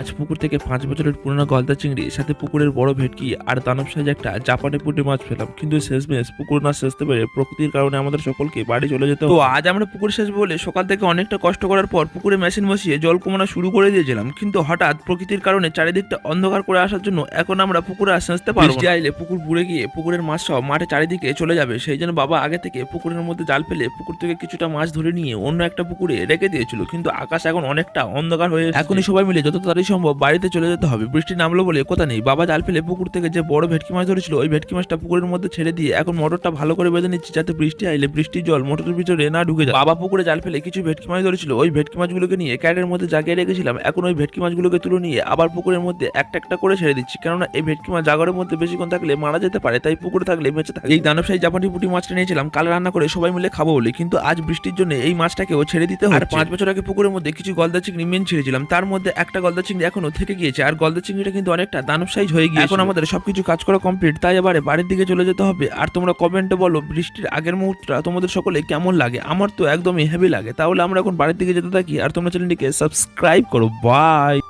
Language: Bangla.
আজ পুকুর থেকে পাঁচ বছরের পুরনো গলদা চিংড়ি, সাথে পুকুরের বড় ভেটকি আর দানব সাইজ একটা জাপানি পুঁটি মাছ পেলাম। কিন্তু শেষমেশ পুকুর না শেষতে পেরে প্রকৃতির কারণে আমাদের সকলকে বাড়ি চলে যেতে তো আজ আমরা পুকুর শেষ বলে সকাল থেকে অনেকটা কষ্ট করার পর পুকুরে মেশিন বসিয়ে জল কমানো শুরু করে দিয়েছিলাম। কিন্তু হঠাৎ প্রকৃতির কারণে চারিদিকটা অন্ধকার করে আসার জন্য এখন আমরা পুকুরে আর সেচতে পারব আইলে পুকুর বুড়ে গিয়ে পুকুরের মাছ সব মাঠে চারিদিকে চলে যাবে। সেই জন্য বাবা আগে থেকে পুকুরের মধ্যে জাল ফেলে পুকুর থেকে কিছুটা মাছ ধরে নিয়ে অন্য একটা পুকুরে রেখে দিয়েছিল। কিন্তু আকাশ এখন অনেকটা অন্ধকার হয়ে। এখনই সবাই মিলে যত তাড়াতাড়ি সম্ভব, বাড়িতে চলে যেতে হবে। বৃষ্টি নামলো বলে কথা নেই। বাবা জাল ফেলে পুকুর থেকে যে বড় ভেটকি মাছ ধরেছিল, ওই ভেটকি মাছটা পুকুরের মধ্যে ছেড়ে দিয়ে এখন মোটরটা ভালো করে বেঁধে নিচ্ছি যাতে বৃষ্টি আইলে বৃষ্টির জল মোটরের ভিতরে না ঢুকে যায়। বাবা পুকুরে জাল ফেলে কিছু ভেটকি মাছ ধরেছিল, ওই ভেটকি মাছগুলোকে নিয়ে ক্যারের মধ্যে জাগিয়ে রেখেছিলাম। এখন ওই ভেটকি মাছগুলোকে তুলে নিয়ে আবার পুকুরের মধ্যে একটা একটা করে ছেড়ে দিচ্ছি। কেননা এই ভেটকি মাছ জাগরের মধ্যে বেশিক্ষণ থাকলে মারা যেতে পারে, তাই পুকুরে থাকলে বেঁচে থাকে এই দানবশাহী জাপানি পুঁটি মাছটা নিয়েছিলাম, কাল রান্না করে সবাই মিলে খাব বলে। কিন্তু আজ বৃষ্টির জন্য এই মাছটাকেও ছেড়ে দিতে হয় আর পাঁচ বছর আগে পুকুরের মধ্যে কিছু গলদা চিংড়ি মেন ছেড়েছিলাম, তার মধ্যে একটা গলদা চিংড়ি এখনও থেকে গিয়েছে। আর গলদা চিংড়িটা কিন্তু অনেকটা দানব সাইজ হয়ে গিয়েছে। এখন আমাদের সবকিছু কাজ করা কমপ্লিট তাই এবারে বাড়ির দিকে চলে যেতে হবে। আর তোমরা কমেন্টে বলো, বৃষ্টির আগের মুহূর্তটা তোমাদের সকলে কেমন লাগে? আমার তো একদমই হেভি লাগে। তাহলে আমরা এখন বাড়ির দিকে যেতে থাকি। আর তোমরা চ্যানেলটিকে সাবস্ক্রাইব করো। বাই